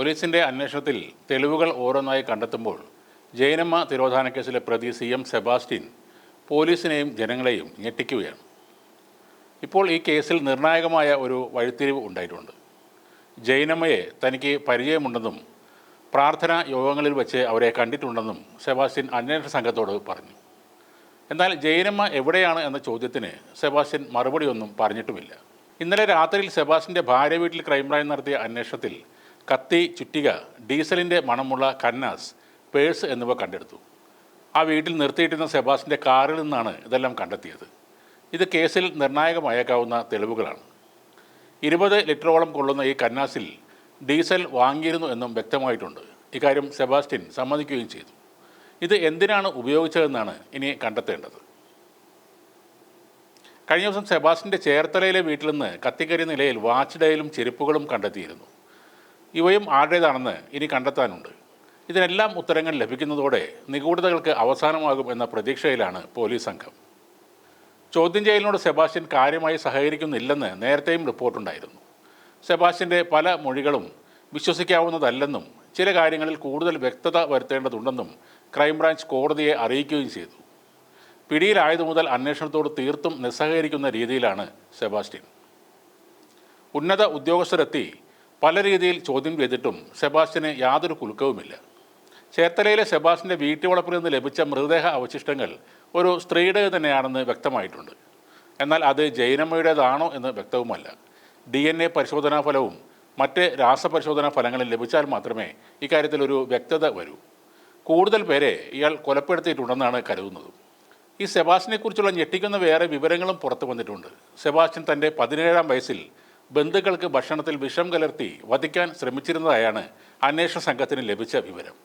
പോലീസിന്റെ അന്വേഷണത്തിൽ തെളിവുകൾ ഓരോന്നായി കണ്ടെത്തുമ്പോൾ ജയനമ്മ തിരോധാന കേസിലെ പ്രതി സി എം സെബാസ്റ്റ്യൻ പോലീസിനെയും ജനങ്ങളെയും ഞെട്ടിക്കുകയാണ്. ഇപ്പോൾ ഈ കേസിൽ നിർണായകമായ ഒരു വഴിത്തിരിവ് ഉണ്ടായിട്ടുണ്ട്. ജൈനമ്മയെ തനിക്ക് പരിചയമുണ്ടെന്നും പ്രാർത്ഥനാ യോഗങ്ങളിൽ വെച്ച് അവരെ കണ്ടിട്ടുണ്ടെന്നും സെബാസ്റ്റ്യൻ അന്വേഷണ സംഘത്തോട് പറഞ്ഞു. എന്നാൽ ജയനമ്മ എവിടെയാണ് എന്ന ചോദ്യത്തിന് സെബാസ്റ്റ്യൻ മറുപടിയൊന്നും പറഞ്ഞിട്ടുമില്ല. ഇന്നലെ രാത്രിയിൽ സെബാസ്റ്റിന്റെ ഭാര്യ വീട്ടിൽ ക്രൈംബ്രാഞ്ച് നടത്തിയ അന്വേഷണത്തിൽ കത്തി ചുറ്റിക ഡീസലിന്റെ മണമുള്ള കന്നാസ് പേഴ്സ് എന്നിവ കണ്ടെടുത്തു. ആ വീട്ടിൽ നിർത്തിയിട്ടിരുന്ന സെബാസിന്റെ കാറിൽ നിന്നാണ് ഇതെല്ലാം കണ്ടെത്തിയത്. ഇത് കേസിൽ നിർണായകമായേക്കാവുന്ന തെളിവുകളാണ്. ഇരുപത് ലിറ്ററോളം കൊള്ളുന്ന ഈ കന്നാസിൽ ഡീസൽ വാങ്ങിയിരുന്നു എന്നും വ്യക്തമായിട്ടുണ്ട്. ഇക്കാര്യം സെബാസ്റ്റ്യൻ സമ്മതിക്കുകയും ചെയ്തു. ഇത് എന്തിനാണ് ഉപയോഗിച്ചതെന്നാണ് ഇനി കണ്ടെത്തേണ്ടത്. കഴിഞ്ഞ ദിവസം സെബാസ്റ്റിന്റെ ചേർത്തലയിലെ വീട്ടിൽ നിന്ന് കത്തിക്കരിയ നിലയിൽ വാച്ച് ഡയലും ചെരുപ്പുകളും കണ്ടെത്തിയിരുന്നു. ഇവയും ആരുടേതാണെന്ന് ഇനി കണ്ടെത്താനുണ്ട്. ഇതിനെല്ലാം ഉത്തരങ്ങൾ ലഭിക്കുന്നതോടെ നിഗൂഢതകൾക്ക് അവസാനമാകും എന്ന പ്രതീക്ഷയിലാണ് പോലീസ് സംഘം. ചോദ്യം ചെയ്യലിനോട് സെബാസ്റ്റ്യൻ കാര്യമായി സഹകരിക്കുന്നില്ലെന്ന് നേരത്തെയും റിപ്പോർട്ടുണ്ടായിരുന്നു. സെബാസ്റ്റ്യന്റെ പല മൊഴികളും വിശ്വസിക്കാവുന്നതല്ലെന്നും ചില കാര്യങ്ങളിൽ കൂടുതൽ വ്യക്തത വരുത്തേണ്ടതുണ്ടെന്നും ക്രൈംബ്രാഞ്ച് കോടതിയെ അറിയിക്കുകയും ചെയ്തു. പിടിയിലായതു മുതൽ അന്വേഷണത്തോട് തീർത്തും നിസ്സഹകരിക്കുന്ന രീതിയിലാണ് സെബാസ്റ്റ്യൻ. ഉന്നത ഉദ്യോഗസ്ഥരെത്തി പല രീതിയിൽ ചോദ്യം ചെയ്തിട്ടും സെബാസ്റ്റ്യന് യാതൊരു കുലുക്കവുമില്ല. ചേർത്തലയിലെ സെബാസ്റ്റിന്റെ വീട്ടുവളപ്പിൽ നിന്ന് ലഭിച്ച മൃതദേഹ അവശിഷ്ടങ്ങൾ ഒരു സ്ത്രീയുടെ തന്നെയാണെന്ന് വ്യക്തമായിട്ടുണ്ട്. എന്നാൽ അത് ജൈനമ്മയുടേതാണോ എന്ന് വ്യക്തവുമല്ല. ഡി എൻ എ പരിശോധനാ ഫലവും മറ്റ് രാസപരിശോധനാ ഫലങ്ങളും ലഭിച്ചാൽ മാത്രമേ ഇക്കാര്യത്തിൽ ഒരു വ്യക്തത വരൂ. കൂടുതൽ പേരെ ഇയാൾ കൊലപ്പെടുത്തിയിട്ടുണ്ടെന്നാണ് കരുതുന്നത്. ഈ സെബാസ്റ്റിനെക്കുറിച്ചുള്ള ഞെട്ടിക്കുന്ന വേറെ വിവരങ്ങളും പുറത്തു വന്നിട്ടുണ്ട്. സെബാസ്റ്റ്യൻ തന്റെ പതിനേഴാം വയസ്സിൽ ബന്ധുക്കൾക്ക് ഭക്ഷണത്തിൽ വിഷം കലർത്തി വധിക്കാൻ ശ്രമിച്ചിരുന്നതായാണ് അന്വേഷണ സംഘത്തിന് ലഭിച്ച വിവരം.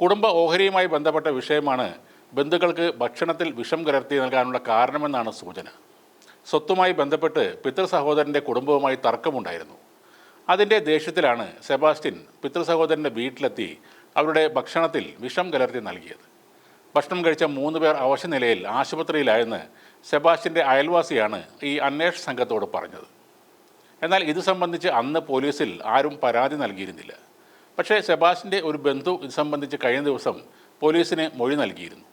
കുടുംബ ഓഹരിയുമായി ബന്ധപ്പെട്ട വിഷയമാണ് ബന്ധുക്കൾക്ക് ഭക്ഷണത്തിൽ വിഷം കലർത്തി നൽകാനുള്ള കാരണമെന്നാണ് സൂചന. സ്വത്തുമായി ബന്ധപ്പെട്ട് പിതൃ സഹോദരന്റെ കുടുംബവുമായി തർക്കമുണ്ടായിരുന്നു. അതിന്റെ ദേഷ്യത്തിലാണ് സെബാസ്റ്റ്യൻ പിതൃ സഹോദരന്റെ വീട്ടിലെത്തി അവരുടെ ഭക്ഷണത്തിൽ വിഷം കലർത്തി നൽകിയത്. ഭക്ഷണം കഴിച്ച മൂന്ന് പേർ അവശനിലയിൽ ആശുപത്രിയിലായെന്ന് സെബാസ്റ്റിന്റെ അയൽവാസിയാണ് ഈ അന്വേഷണ സംഘത്തോട് പറഞ്ഞത്. എന്നാൽ ഇത് സംബന്ധിച്ച് അന്ന് പോലീസിൽ ആരും പരാതി നൽകിയിരുന്നില്ല. പക്ഷേ സെബാസ്റ്റിന്റെ ഒരു ബന്ധു ഇത് സംബന്ധിച്ച് കഴിഞ്ഞ ദിവസം പോലീസിന് മൊഴി നൽകിയിരുന്നു.